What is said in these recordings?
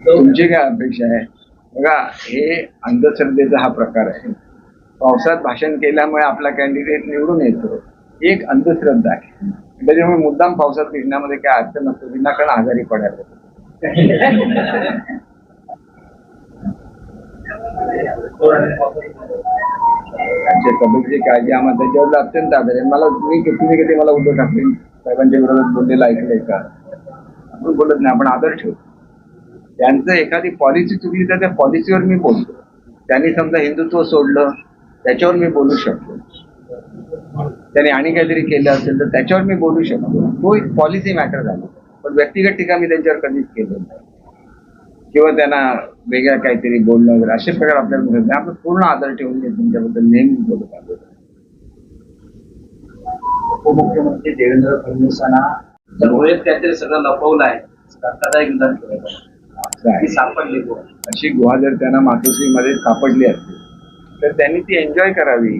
तुमची म्हणजे काय अपेक्षा आहे? बघा हे अंधश्रद्धेचा हा प्रकार आहे. पावसात भाषण केल्यामुळे आपला कॅन्डिडेट निवडून येतो. एक अंधश्रद्धा आहे. त्याच्यामुळे मुद्दाम पावसात भिजण्यामध्ये काय अर्थ नसतो. विनाकारण आजारी पडायला त्यांच्या तब्येतीची काळजी आम्हाला त्याच्यावर अत्यंत आधार आहे. मला तुम्ही तुम्ही कधी मला उद्धव ठाकरे साहेबांच्या विरोधात बोललेलं ऐकलंय का? आपण बोलत नाही आपण आदर ठेवतो. त्यांचं एखादी पॉलिसी चुकली तर त्या पॉलिसीवर मी बोलतो. त्यांनी समजा हिंदुत्व सोडलं त्याच्यावर मी बोलू शकतो. त्यांनी आणि काहीतरी केलं असेल तर त्याच्यावर मी बोलू शकतो. तो एक पॉलिसी मॅटर झाला. पण व्यक्तिगत टीका मी त्यांच्यावर कधीच केलं नाही. किंवा त्यांना वेगळ्या काहीतरी बोलणं वगैरे असे प्रकार आपल्याला मिळत नाही. आपण पूर्ण आदर ठेवून मी त्यांच्याबद्दल नेहमी बोलत आलो. उपमुख्यमंत्री देवेंद्र फडणवीसांना सगळं लपवलं आहे. असं आहे. अशी गुहा जर त्यांना मातोश्रीमध्ये सापडली असती तर त्यांनी ती एन्जॉय करावी.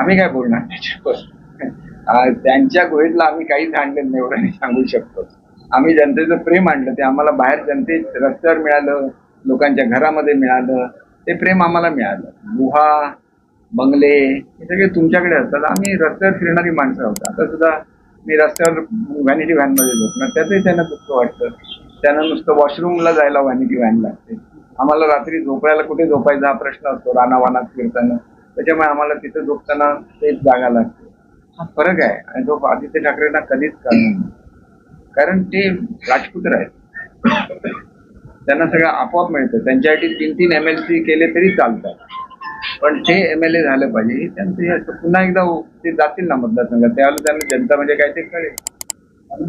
आम्ही काय बोलणार त्याच्यावर? त्यांच्या गुहेतला आम्ही काहीच आणलं नाही एवढं सांगू शकतो. आम्ही जनतेचं प्रेम आणलं ते आम्हाला बाहेर जनतेत रस्त्यावर मिळालं लोकांच्या घरामध्ये मिळालं ते प्रेम आम्हाला मिळालं. गुहा बंगले हे सगळे तुमच्याकडे असतात. आम्ही रस्त्यावर फिरणारी माणसं आहोत. आता सुद्धा मी रस्त्यावर व्हॅनिटी व्हॅनमध्ये झोपणार त्यातही त्यांना दुःख वाटतं. त्यांना नुसतं वॉशरूमला जायला व्हॅनिटी व्हॅन लागते. आम्हाला रात्री झोपायला कुठे झोपायचा? हा प्रश्न असतो. रानावानात फिरताना. त्याच्यामुळे आम्हाला तिथे झोपताना तेच जागा लागते. हा फरक आहे. आणि तो आदित्य ठाकरेंना कधीच करणार कारण ते राजपुत्र आहेत. त्यांना सगळं आपोआप मिळतं. त्यांच्यासाठी तीन तीन एम एल सी केले तरी चालतात. पण ते एम एल ए झालं पाहिजे. त्यांचं हे पुन्हा एकदा ते जातील ना मतदारसंघात. त्यावेळेला त्यांना जनता म्हणजे काय ते कळेल.